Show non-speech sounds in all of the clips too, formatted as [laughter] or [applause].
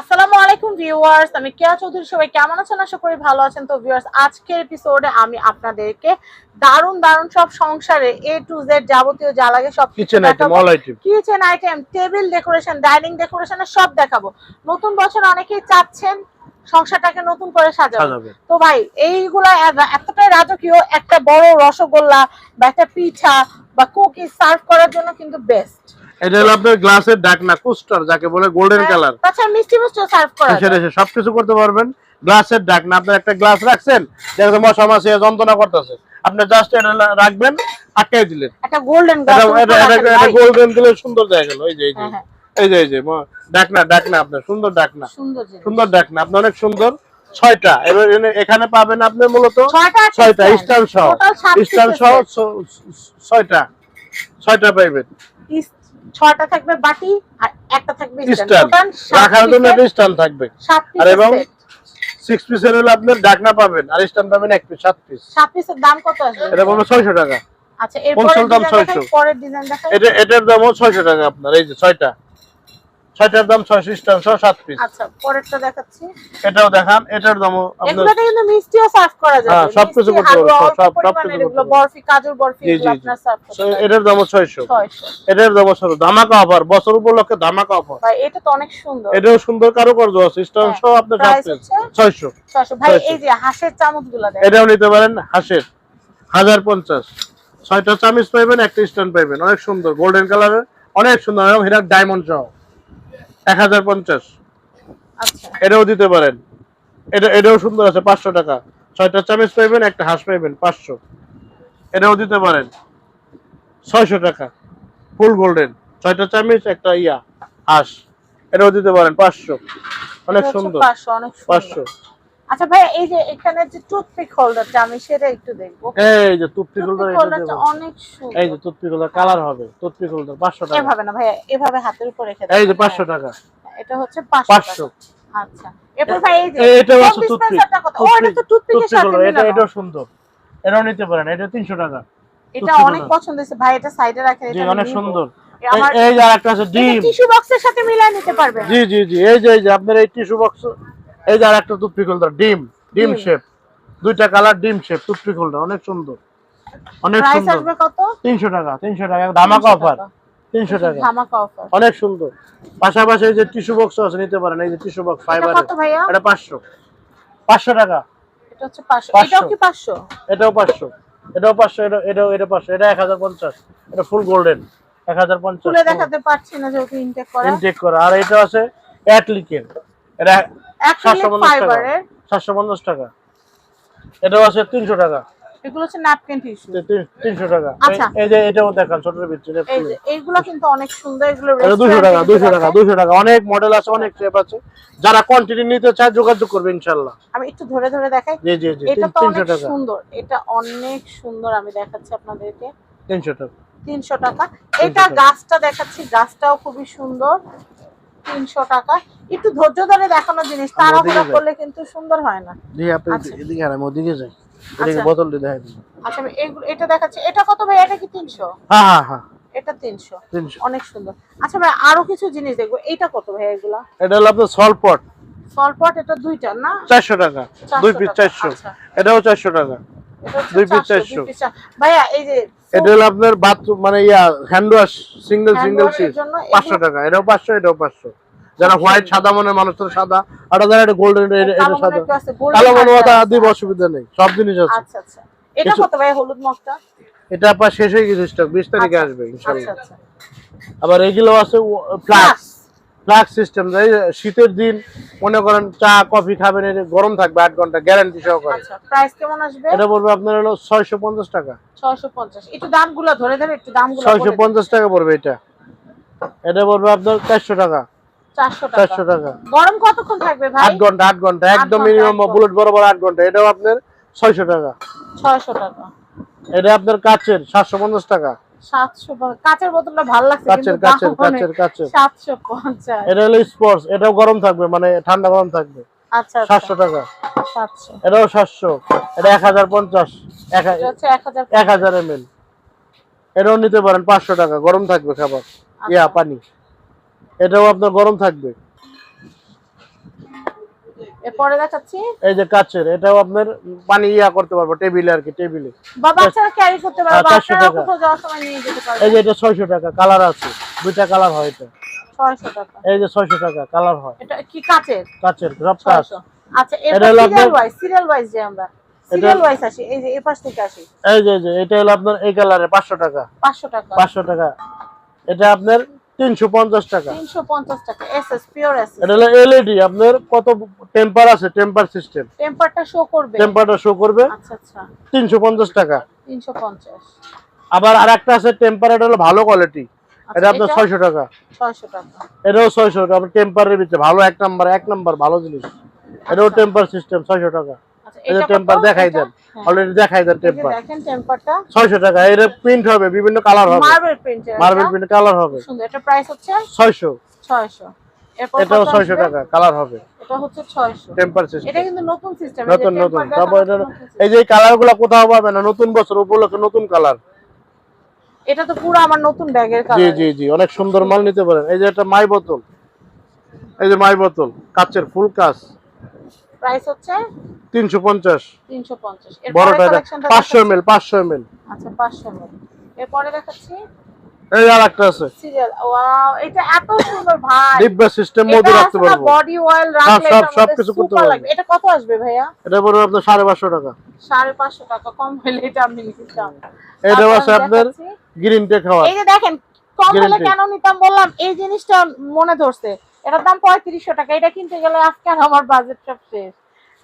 আসসালামু আলাইকুম ভিউয়ার্স আমি কেয়া চৌধুরী সবাই কেমন আছেন? আশা করি ভালো আছেন। তো ভিউয়ার্স আজকের এপিসোডে আমি আপনাদেরকে দারুণ দারুণ সব সংসারে এ টু জেড যাবতীয় যা লাগে সব kitchen item all item kitchen item table decoration dining decoration সব দেখাবো। নতুন বছর অনেকেই চাচ্ছেন সংসারটাকে নতুন করে সাজাবো। তো ভাই এইগুলা এতটাই রাজকীয় একটা বড় রসগোল্লা বা একটা পিঠা বা কুকি সার্ভ করার জন্য কিন্তু বেস্ট এটা হলো আপনার গ্লাসের ঢাকনা কোস্টার যাকে বলে গোল্ডেন কালার তাছাড়া মিষ্টি মিষ্টিও সার্ভ করা সেটা সবকিছু করতে পারবেন। গ্লাসের ঢাকনা আপনি একটা গ্লাস রাখছেন যেরকম মশা মাছি যন্ত্রণা করতেছে। আপনি জাস্ট এটা রাখবেন আটকাই দিলেন। একটা গোল্ডেন এটা এটা এটা এটা গোল্ডেন দিলে সুন্দর দেখা গেল এই যে এই যে হ্যাঁ, হ্যাঁ। এই যে এই যে ঢাকনা ঢাকনা আপনার সুন্দর ঢাকনা সুন্দর ঢাকনা আপনি অনেক সুন্দর। ছয়টা এবার এখানে পাবেন আপনি মূলত ছয়টা স্টান সহ। Piece সহ ছয়টা ছয়টা পাইবেন। ছয়টা থাকবে বাটি আর একটা থাকবে রাখার জন্য একটা থাকবে। আর এবং সিক্স পিসের হলে আপনার ডাকনা পাবেন আর পাবেন এক পিস সাত পিস সাত পিসের দাম কত আসবে? এটা ছয়শো টাকা। আচ্ছা এরপরে Wholesale দাম ডিজাইন দেখাই 600 পরের ডিজাইন দেখাই। এটা এটার দামও ছয়শো টাকা আপনার এই যে ছয়টা। ছয়টার দাম ছয়শো স্টান সহ সাত পিস আচ্ছা পরেরটা দেখাচ্ছি। এটাও দেখান এটার দামও আপনার এগুলোতে কিন্তু মিষ্টিও সার্ভ করা যাবে। হ্যাঁ, সবকিছু করতে পারবে, সব- অল্প সব- পরিমাণের সবকিছু এগুলো বরফি কাজুর বরফি জি, এগুলো জি, জি। আপনার সার্ভ করতে এটার দামও ছয়শো। 600 এটার দামও ধামাকা অফার বছর উপলক্ষে ধামাকা অফার ভাই এটা তো অনেক সুন্দর। এটাও সুন্দর কারুকার্য আছে। স্টান হ্যাঁ, সহ আপনার সাত price ছয়শো। 600 ভাই এই যে হাঁসের চামচগুলো দেখেন। এটাও নিতে পারেন হাঁসের। হাজার পঞ্চাশ। ছয়টা চামিচ পাইবেন একটা স্ট্যান্ড পাইবেন। অনেক সুন্দর গোল্ডেন কালারের অনেক সুন্দর এবং হীরার ডায়মন্ড সহ। এক হাজার পঞ্চাশ। আচ্ছা। এটাও দিতে পারেন। এটা এটাও সুন্দর আছে পাঁচশো টাকা। ছয়টা চামিচ পাইবেন একটা হাঁস পাইবেন পাঁচশো। এটাও দিতে পারেন। ছয়শো টাকা। Full golden. ছয়টা চামিচ একটা ইয়া হাঁস। এটাও দিতে পারেন পাঁচশো। অনেক এটা হচ্ছে সুন্দর। 500, অনেক সুন্দর। পাঁচশো। আচ্ছা ভাই এই যে এখানে যে টুথপিক হোল্ডারটা আমি সেটা একটু দেখব। এই যে তুপ্পি হোল্ডার এটা অনেক সুন্দর। এই যে তুপ্পি হোল্ডার কালার হবে। তুপ্পি হোল্ডার পাঁচশো টাকা। এভাবে না ভাইয়া এভাবে হাতের উপর রেখে এই যে দেবেন। পাঁচশো টাকা। হ্যাঁ, এটা হচ্ছে 500 পাঁচশো টাকা। আচ্ছা। এরপর ভাই এই যে এ- এটাও soap আছে টুথপিক ও এটা তো টুথপিকের সাথে এটা। এটাও সুন্দর। এটাও নিতে পারেন এটা তিনশো টাকা। এটা অনেক পছন্দ হয়েছে ভাই এটা সাইডে রাখেন এটা অনেক সুন্দর। এই- এই যে আরেকটা আছে ডিম। টিস্যু বক্সের সাথে মিলিয়ে নিতে পারবেন। জি জি জি। এই যে এই যে আপনার এই টিস্যু বক্স এই যে আরেকটা টুথপিক হোল্ডার ডিম ডিম ডিম। শেপ দুইটা কালার ডিম শেপ টুথপিক হোল্ডার অনেক সুন্দর। অনেক প্রাইস সুন্দর। আসবে কত? তিনশো টাকা তিনশো টাকা ধামাকা 300 অফার। তিনশো টাকা। ধামাকা অফার অনেক সুন্দর। পাশাপাশি এই যে টিস্যু বক্স আছে নিতে পারেন। এই যে টিস্যু বক্স এটা ফাইবার কত ভাইয়া? এটা পাঁচশো। পাঁচশো টাকা। এটা হচ্ছে 500 500 এটাও কি 500 এটাও পাঁচশো। এটাও পাঁচশো এটা এটাও এটা পাঁচশো। এটা এক হাজার পঞ্চাশ। এটা ফুল গোল্ডেন এক হাজার পঞ্চাশ। দেখাতে পারছি না যেহেতু ইনটেক করা। ইনটেক করা। আর এটা আছে অ্যাটলিকের এটা সাতশো পঞ্চাশ টাকা। এটাও আছে তিনশো টাকা। এগুলো হচ্ছে ন্যাপকিন টিস্যু তি- তি- তিনশো টাকা। এই- আচ্ছা। যে এটাও দেখান ছোট ভিতরে এই এইগুলো কিন্তু অনেক সুন্দর এগুলো এটা দুশো restaurant টাকা এ দুশো কিন্তু টাকা রাখে। দুশো টাকা। অনেক মডেল আছে অনেক শেপ আছে। যারা কোয়ান্টিটি নিতে চায় যোগাযোগ করবে ইনশাল্লাহ আমি একটু ধরে ধরে দেখাই। জি জি জি এটা তো তিনশো অনেক টাকা। সুন্দর। এটা অনেক সুন্দর আমি দেখাচ্ছি আপনাদেরকে। তিনশো টাকা। তিনশো টাকা। এটা গাছটা দেখাচ্ছি গাছটাও খুবই সুন্দর। তিনশো টাকা। একটু ধৈর্য ধরে দেখানো জিনিস তাড়াহুড়া করলে কিন্তু সুন্দর হয় না। আপনি আচ্ছা। এদিকে আর আমি ওদিকে যাই। এদিকে আচ্ছা। দেখাই দিন। আচ্ছা এটা দেখাচ্ছি। এটা কত ভাই? এটা কি তিনশো? হ্যাঁ হ্যাঁ হ্যাঁ। এটা অনেক সুন্দর। আচ্ছা ভাই আরও কিছু জিনিস দেখব। এইটা কত ভাই এগুলা? এটা হলো আপনার সলপট সলপট এটা দুইটা না? চারশো টাকা। দুই পিস চারশো। এটাও চারশো টাকা। এটা হচ্ছে দুই পিস চারশো। পিস চার- ভাইয়া এই যে এটা হলো আপনার বাথরুম মানে yeah hand wash single single পাঁচশো টাকা এটাও পাঁচশো এটাও পাঁচশো। যারা হোয়াইট সাদা মনে মানুষ তো সাদা। আর যারা এটা গোল্ডেন এটা সাদা। কালো মনে দিব অসুবিধা নেই সব জিনিস আছে। আচ্ছা আচ্ছা। এটা কত ভাই হলুদ মগটা? এটা আপনার শেষ হয়ে গেছে স্টক তারিখে আচ্ছা, আসবে আচ্ছা আচ্ছা। আবার এগুলো আছে ফ্লাক্স ফ্লাক্স সিস্টেম শীতের দিন মনে করেন চা কফি খাবেন গরম থাকবে আট ঘণ্টা গ্যারান্টি সহকারে। আচ্ছা প্রাইস কেমন আসবে? এটা পড়বে আপনার হলো ছয়শো পঞ্চাশ টাকা। 650 একটু দামগুলো ধরে ধরে একটু দামগুলো ছয়শো পঞ্চাশ টাকা পড়বে এটা। এটা পড়বে আপনার চারশো টাকা। 400 টাকা। চারশো টাকা। গরম কতক্ষণ থাকবে ভাই? আট ঘণ্টা আট ঘণ্টা একদম মিনিমাম। বুলেট বরাবর আট ঘণ্টা। এটাও আপনার ছয়শো টাকা। 600 টাকা। এটা আপনার কাচের সাতশো পঞ্চাশ টাকা। কাচের বোতলটা ভালো লাগছে কাচের কাচের কাচের কাচের। 750 এটা হলো স্পোর্টস এটাও গরম থাকবে মানে ঠান্ডা গরম থাকবে। আচ্ছা সাতশো টাকা। 700 এটাও সাতশো এটা এক হাজার পঞ্চাশ। এক এটা হচ্ছে 1000 এক হাজার এম এল। এটাও নিতে পারেন পাঁচশো টাকা গরম থাকবে খাবার। ইয়া পানি। এটাও আপনার গরম থাকবে। এরপরে দেখাচ্ছি। এই যে কাচের এটাও আপনার পানি ইয়া করতে পারব টেবিলে আর কি টেবিলে। বা বাচ্চারা ক্যারি করতে পারবে হ্যাঁ, বা চারশো আপনারা টাকা। কোথাও যাওয়ার সময় নিয়ে যেতে এই যে এটা ছয়শো টাকা কালার আছে দুইটা কালার হয় এটা। ছয়শো টাকা। এই যে ছয়শো টাকা কালার হয়। এটা কি কাচের? কাচের ছয়শো। আচ্ছা এটা হলো সিরিয়াল ওয়াইজ সিরিয়াল ওয়াইজ যে আমরা সিরিয়াল ওয়াইজ আসি এই যে এই পাশ থেকে আসি। এই যে এই যে এটা হলো আপনার এই কালারে টাকা। পাঁচশো টাকা। পাঁচশো টাকা। এটা আপনার তিনশো পঞ্চাশ টাকা। পিওর এটা হলো এলইডি আপনার কত টেম্পার আছে টেম্পার সিস্টেম? টেম্পারটা শো করবে। টেম্পারটা শো করবে? আচ্ছা আচ্ছা। টাকা। আবার আছে টেম্পার এটা হলো ভালো কোয়ালিটি এটা আপনার ছয়শো টাকা। ছয়শো টাকা। এটাও ছয়শো টাকা টেম্পারের ভিতরে ভালো এক নাম্বার এক নাম্বার ভালো জিনিস। এটাও টেম্পার সিস্টেম ছয়শো টাকা। আচ্ছা এটা টেম্পার কত? দেখাই দেন। হ্যাঁ। অলরেডি দেখাই দেন টেম্পার দেখেন টেম্পারটা ছয়শো টাকা এটা প্রিন্ট হবে বিভিন্ন কালার হবে। মার্বেল প্রিন্টের মার্বেল প্রিন্ট কালার হবে। সুন্দর এটা প্রাইস হচ্ছে ছয়শো। ছয়শো। এরপর এটাও কত ছয়শো আসবে? টাকা কালার হবে। এটা হচ্ছে ছয়শো। টেম্পার এটা কিন্তু নতুন সিস্টেম নতুন নতুন। তারপর এটা এই যে কালারগুলা কোথাও পাবে না নতুন বছর উপলক্ষে নতুন কালার এটা তো পুরো আমার নতুন ব্যাগের জি জি জি অনেক সুন্দর মাল নিতে পারেন। এই যে এটা মাই বোতল। এই যে মাই বোতল কাচের ফুল কাচ। প্রাইস হচ্ছে তিনশো পঞ্চাশ। তিনশো পঞ্চাশ। বড়টা পাঁচশো এম এল পাঁচশো এম এল আচ্ছা পাঁচশো এরপরে দেখাচ্ছি এই আর একটা আছে। সিরিয়াল। ওয়াও এটা এত সুন্দর ভাই। ডিব্বা সিস্টেম মধ্যে রাখতে পারব বডি অয়েল রাখলে সব- সব কিছু করতে পারব। এটা কত আসবে ভাইয়া? এটা পড়বে আপনার সাড়ে পাঁচশো টাকা। সাড়ে পাঁচশো টাকা কম হলে এটা আমি নিতাম আছে আপনার গ্রিন টে খাওয়া এই যে দেখেন কম হলে কেন নিতাম বললাম এই জিনিসটা মনে ধরছে। এটার দাম পঁয়ত্রিশশো টাকা। এটা কিনতে গেলে আজকে আর আমার বাজেট সব শেষ।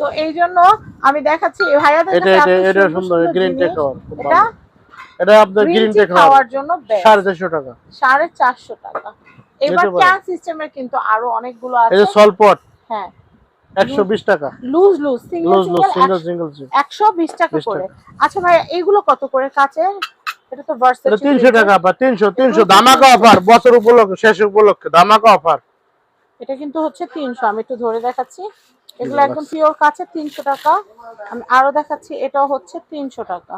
তো এই জন্য আমি দেখাচ্ছি ভাইয়াদের এটা এটা সুন্দর গ্রিন এটা এটা আপনার গ্রিন খাওয়ার জন্য টাকা। সাড়ে চারশো টাকা। এবার ক্যান সিস্টেমের কিন্তু আরও অনেকগুলো এই যে সলপট হ্যাঁ। টাকা। Loose loose single single single single করে। আচ্ছা ভাই কত করে কাচের এটা তো টাকা বা ধামাকা অফার বছর উপলক্ষে শেষ উপলক্ষে ধামাকা অফার এটা কিন্তু হচ্ছে তিনশো। আমি একটু ধরে দেখাচ্ছি। এগুলো একদম পিওর কাছে তিনশো টাকা। আমি আরও দেখাচ্ছি এটাও হচ্ছে তিনশো টাকা।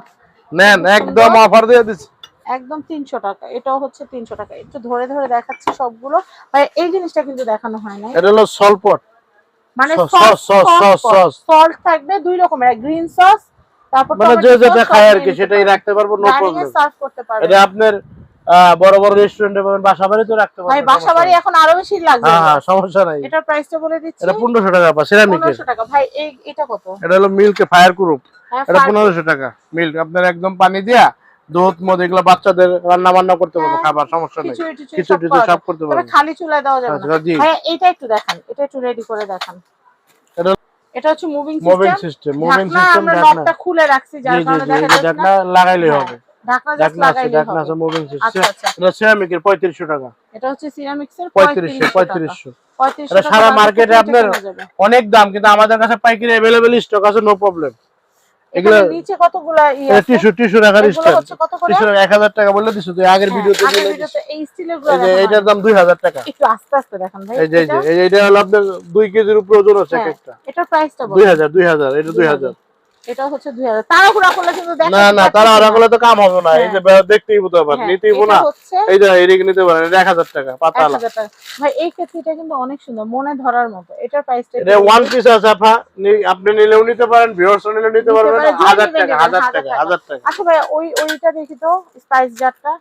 নেন একদম অফার দিয়ে দিচ্ছি। একদম তিনশো টাকা এটাও হচ্ছে তিনশো টাকা। একটু ধরে ধরে দেখাচ্ছি সবগুলো। ভাই এই জিনিসটা কিন্তু দেখানো হয় না এটা হলো সলপট। মানে সস, সস সস। সল্ট থাকবে দুই রকমের গ্রিন সস তারপর মানে যে যেটা খায় আর কি সেটাই রাখতে পারব নো প্রবলেম সার্ভ করতে পারবে। এটা আপনার বড় বড় রেস্টুরেন্টে পাবেন বাসা বাড়িতেও রাখতে ভাই বাসা বাড়ি এখন আরও বেশি লাগবে হ্যাঁ হ্যাঁ সমস্যা নাই। এটার প্রাইসটা বলে দিচ্ছি। এটা পনেরোশো টাকা বা সিরামিকের পনেরোশো টাকা। ভাই এই এটা কত? এটা হলো মিল্ক ফায়ার গ্রুপ এটা fire- পনেরোশো টাকা মিল্ক আপনার একদম পানি দিয়া দুধ মধ্যে এগুলো বাচ্চাদের রান্না বান্না করতে পারব হ্যাঁ, খাবার সমস্যা নেই। টিচুড়ি কিছু সব। করতে পারব খালি চুলায় দেওয়া যাবে না। আচ্ছা, ভাই এটা একটু দেখান এটা একটু রেডি করে দেখান। এটা এটা হচ্ছে moving system moving system moving system আমরা ঢাকনা। খুলে রাখছি যার কারণে দেখা যাচ্ছে ঢাকনা লাগাইলেই হ্যাঁ, হবে। ঢাকনা আছে ঢাকনা আছে মুভিং আচ্ছা আচ্ছা। এটা সিরামিকের টাকা। এটা হচ্ছে সিরামিক্সের এটা সারা মার্কেটে আপনার অনেক দাম কিন্তু আমাদের কাছে পাইকারি অ্যাভেলেবেল স্টক আছে নো প্রবলেম এগুলো নিচে কতগুলা টিস্যু টিস্যু রাখার স্টক টিস্যু এক হাজার টাকা বলে দিছো তুই আগের হ্যাঁ, ভিডিওতে এই স্টিলেরগুলো এইটার দাম দুই হাজার টাকা। একটু আস্তে আস্তে দেখান ভাই এই যে এই যে এটা? হলো আপনার দুই কেজির উপরে ওজন আছে হ্যাঁ, একটা। এটার প্রাইসটা দুই বল হাজার দুই হাজার এটা দুই হাজার। এটা হচ্ছে দুই হাজার। তাড়াহুড়া করলে কিন্তু দেখা না না তারা করলে তো কাম হবে না। এই যে দেখতেই হতো আবার হ্যাঁ, নিতেই না। এই যে এদিকে নিতে পারেন এটা টাকা পাতালা। হাজার টাকা। ভাই এই ক্ষেত্রেটা কিন্তু অনেক সুন্দর মনে ধরার মতো। এটার প্রাইসটা এটা ওয়ান পিস আছে আপা। আপনি নিলেও নিতে পারেন ভিউয়ার্স নিলেও নিতে পারবেন। টাকা টাকা আচ্ছা ভাই ওই ওইটা দেখি তো স্পাইস জারটা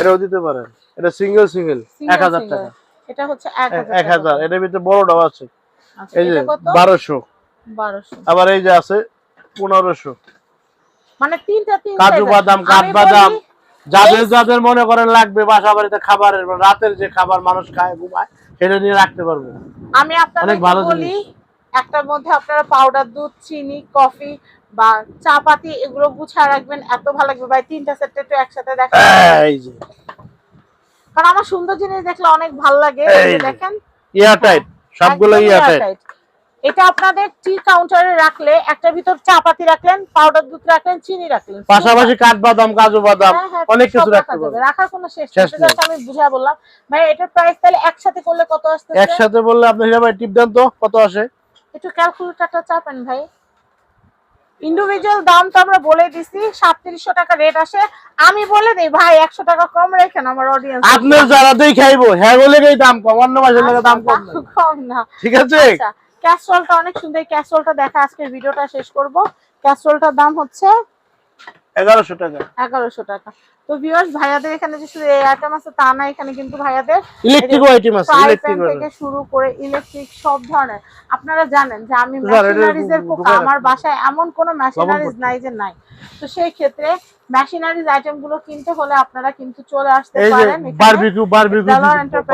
এটাও দিতে পারেন। এটা সিঙ্গেল সিঙ্গেল এক Single, হাজার single। টাকা। এটা হচ্ছে এক হাজার এক হাজার এটার ভিতরে বড়টাও আছে। আচ্ছা, এই যে এটা কত? বারোশো। বারোশো। আবার এই যে আছে পনেরোশো। মানে তিনটা তিন কাজু। বাদাম আমি কাঠবাদাম বলি, যাদের যাদের মনে করেন লাগবে বাসা বাড়িতে খাবারের রাতের যে খাবার মানুষ খায় ঘুমায় সেটা নিয়ে রাখতে পারবে। আমি আপনাদের বলি একটার মধ্যে আপনারা পাউডার দুধ চিনি কফি বা চা পাতি এগুলো গুছা রাখবেন এত ভালো লাগবে। ভাই তিনটা সেট একটু একসাথে দেখা এই যে। কারণ আমার সুন্দর জিনিস দেখলে অনেক ভালো লাগে। দেখেন। ইয়ার টাইট সবগুলো ইয়ার টাইট। এটা আপনাদের টি কাউন্টারে রাখলে একটা ভিতর চাপাতি রাখলেন পাউডার দুধ রাখলেন চিনি রাখলেন। পাশাপাশি কাঠবাদাম কাজু বাদাম হ্যাঁ, হ্যাঁ, অনেক কিছু রাখতে যাবে। পারবে রাখার কোনো শেষ নেই Just আমি বুঝা বললাম। ভাই এটার প্রাইস তাহলে একসাথে করলে কত আসতেছে? একসাথে বললে আপনি হিসাবে টিপ দেন তো কত আসে? একটু ক্যালকুলেটরটা চাপেন ভাই। ইন্ডিভিজুয়াল দাম তো আমরা বলে দিছি সাতত্রিশশো টাকা রেট আসে। আমি বলে দেই ভাই একশো টাকা কম রেখেন আমার অডিয়েন্স আপনার যারা দেই খাইবো হ্যাঁ বলে এই দাম কম অন্য মাসের লাগে দাম কম কম না। ঠিক আছে? ক্যাস্ট্রলটা অনেক সুন্দর। এই ক্যাস্ট্রলটা দেখা আজকের ভিডিওটা শেষ করব। ক্যাসরোলটার দাম হচ্ছে এগারোশো টাকা। এগারোশো টাকা। তো ভিউয়ার্স ভাইয়াদের এখানে যে শুধু এই আইটেম আছে তা না এখানে কিন্তু ভাইয়াদের ইলেকট্রিক আইটেম আছে ইলেকট্রিক থেকে শুরু করে ইলেকট্রিক সব ধরনের। আপনারা জানেন যে আমি মেশিনারিজ এর পোকা আমার বাসায় এমন কোনো মেশিনারিজ নাই যে নাই। তো সেই ক্ষেত্রে মেশিনারিজ আইটেমগুলো কিনতে হলে আপনারা কিন্তু চলে আসতে পারেন। বারবিকিউ বারবিকিউ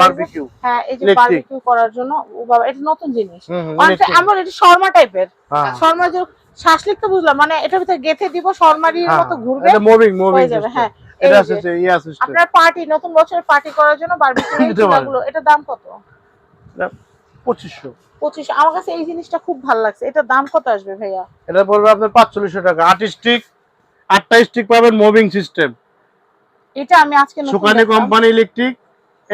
বারবিকিউ হ্যাঁ এই যে। বারবিকিউ করার জন্য ও বাবা এটা নতুন জিনিস। অনেকটা এমন এটা শর্মা টাইপের হ্যাঁ। শর্মা যে শ্বাসলিক তো বুঝলাম মানে এটার ভিতরে গেথে দিব শর্মারির হ্যাঁ, মতো ঘুরবে এটা মুভিং মুভিং হয়ে যাবে হ্যাঁ। এটা আছে ইয়া সিস্টেম আপনার পার্টি নতুন বছরের পার্টি করার জন্য বারবিকিউ [coughs] নিতে পারেন। গুলো এটার দাম কত? 2500 পঁচিশ আমার কাছে এই জিনিসটা খুব ভালো লাগছে। এটার দাম কত আসবে ভাইয়া? এটা পড়বে আপনার 4500 টাকা। আর্টিস্টিক আটটা স্টিক পাবেন মুভিং সিস্টেম এটা আমি আজকে সুকানি company electric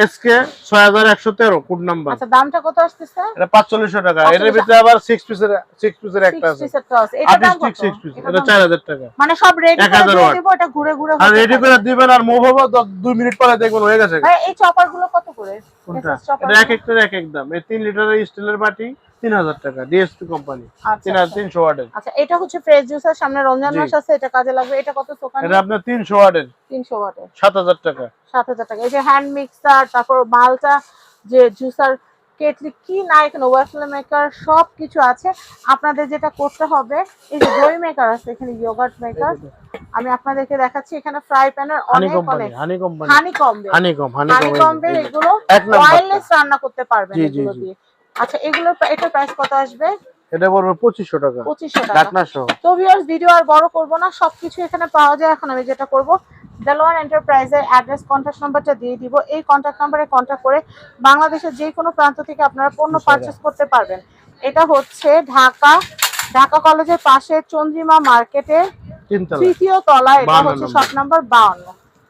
SK 6113 code number আচ্ছা দামটা কত আসতেছে? এটা 4500 টাকা। এর ভিতরে আবার 6 পিসের 6 পিসের একটা আছে। 60 সেটটা আছে। এটা দাম কত? 6 পিস এটা 4000 টাকা। মানে সব রেডি করে দিব এটা ঘুরে ঘুরে আর রেডি। করে দিবেন আর মুভ হবে 2 মিনিট পরে দেখবেন হয়ে গেছে। ভাই এই চপারগুলো কত করে? কোনটা? এটা এক একটার এক এক দাম। এই 3 লিটারের স্টিলের বাটি 3000 টাকা ডিএসপি কোম্পানি আচ্ছা, আচ্ছা। 3300 ওয়াটের। আচ্ছা এটা হচ্ছে ফ্রেশ জুসার সামনে রমজান মাস আছে এটা কাজে লাগবে এটা কত এটা আপনার 300 ওয়াটের। 300 ওয়াটের। 7000 টাকা। সাত হাজার টাকা। এই যে হ্যান্ড মিক্সার তারপর মালটা যে জুসার কেটলি কি না এখানে ওয়াফল মেকার সব কিছু আছে। আপনাদের যেটা করতে হবে এই যে দই মেকার আছে এখানে ইয়োগার্ট মেকার আমি আপনাদেরকে দেখাচ্ছি এখানে ফ্রাই প্যানের অনেক অনেক। হানি কোম্পানি হানি কমবে হানি কম হানি কমবে এগুলো ওয়্যারলেস রান্না করতে পারবেন এগুলো দিয়ে। আচ্ছা এগুলো এটা প্রাইস কত আসবে? এটা পড়বে 2500 টাকা। পঁচিশশো টাকা। ঢাকনা সহ। তো ভিউয়ার্স ভিডিও আর বড় করব না সবকিছু এখানে পাওয়া যায়। এখন আমি যেটা করব দেলোয়ার এন্টারপ্রাইজের অ্যাড্রেস কন্ট্যাক্ট নাম্বারটা দিয়ে দিব। এই কন্ট্যাক্ট নাম্বারে কন্ট্যাক্ট করে বাংলাদেশের যে কোনো প্রান্ত থেকে আপনারা পণ্য। পারচেস করতে পারবেন। এটা হচ্ছে ঢাকা ঢাকা কলেজের পাশে চন্দ্রিমা মার্কেটের তিনতলা তৃতীয় তলা এটা হচ্ছে। শপ নাম্বার বাউন্ন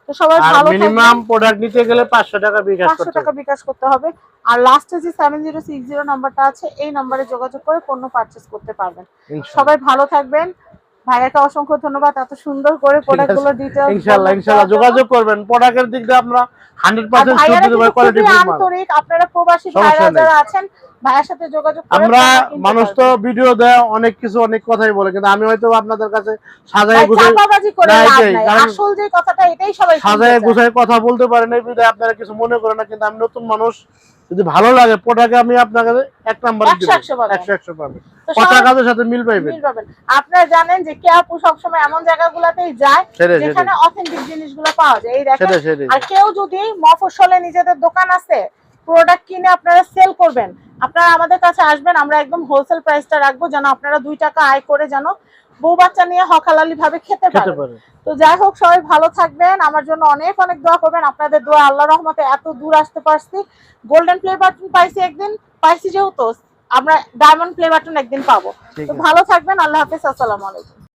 তো সবাই ভালো মিনিমাম থাকবেন। প্রোডাক্ট নিতে গেলে 500 টাকা বিকাশ পাঁচশো করতে টাকা বিকাশ করতে হবে। আর লাস্টে যে সেভেন জিরো সিক্স জিরো নাম্বারটা আছে এই নাম্বারে যোগাযোগ করে পণ্য করতে পারবেন। সবাই ভালো থাকবেন। ভাইয়াকে অসংখ্য ধন্যবাদ এত সুন্দর করে প্রোডাক্টগুলো ডিটেইলস ইনশাআল্লাহ ইনশাআল্লাহ যোগাযোগ করবেন। প্রোডাক্টের দিক দিয়ে আমরা 100% ভাইয়ারা শিওর দিতে পারি কিন্তু কোয়ালিটি খুবই ফুল মাল আন্তরিক। আপনারা প্রবাসী ভাইরা যারা আছেন ভাইয়ের সাথে যোগাযোগ আমরা মানুষ তো ভিডিও দেয় অনেক কিছু অনেক কথাই বলে কিন্তু আমি হয়তো আপনাদের কাছে সাজায় ভাই, গুছাই করে লাভ নাই। আসল যে কথাটা এটাই সবাই সাজায় গুছাই কথা বলতে পারেন এই বিধায় আপনারা কিছু মনে করেন না কিন্তু আমি নতুন মানুষ যদি ভালো লাগে প্রোডাক্ট আমি আপনাকে এক নাম্বার পাবেন। কাজের সাথে মিল পাইবেন। মিল পাবেন। আপনারা জানেন যে কে আপু সবসময় এমন জায়গাগুলোতেই যায় যেখানে অথেন্টিক জিনিসগুলো পাওয়া যায়। এই দেখেন আর কেউ যদি মফস্বলে নিজেদের দোকান আছে প্রোডাক্ট কিনে আপনারা সেল করবেন। আপনারা আমাদের কাছে আসবেন আমরা একদম হোলসেল প্রাইসটা রাখব যেন আপনারা দুই টাকা আয় করে যেন বউ বাচ্চা নিয়ে হকালালি ভাবে খেতে পারেন। পারে তো যাই হোক সবাই ভালো থাকবেন। আমার জন্য অনেক অনেক দোয়া করবেন। আপনাদের দোয়া আল্লাহ রহমতে এত দূর আসতে পারছি। গোল্ডেন প্লে বাটন পাইছি একদিন পাইছি যেহেতু আমরা ডায়মন্ড প্লে বাটন একদিন পাবো। তো ভালো থাকবেন আল্লাহ হাফিজ আসসালাম আলাইকুম।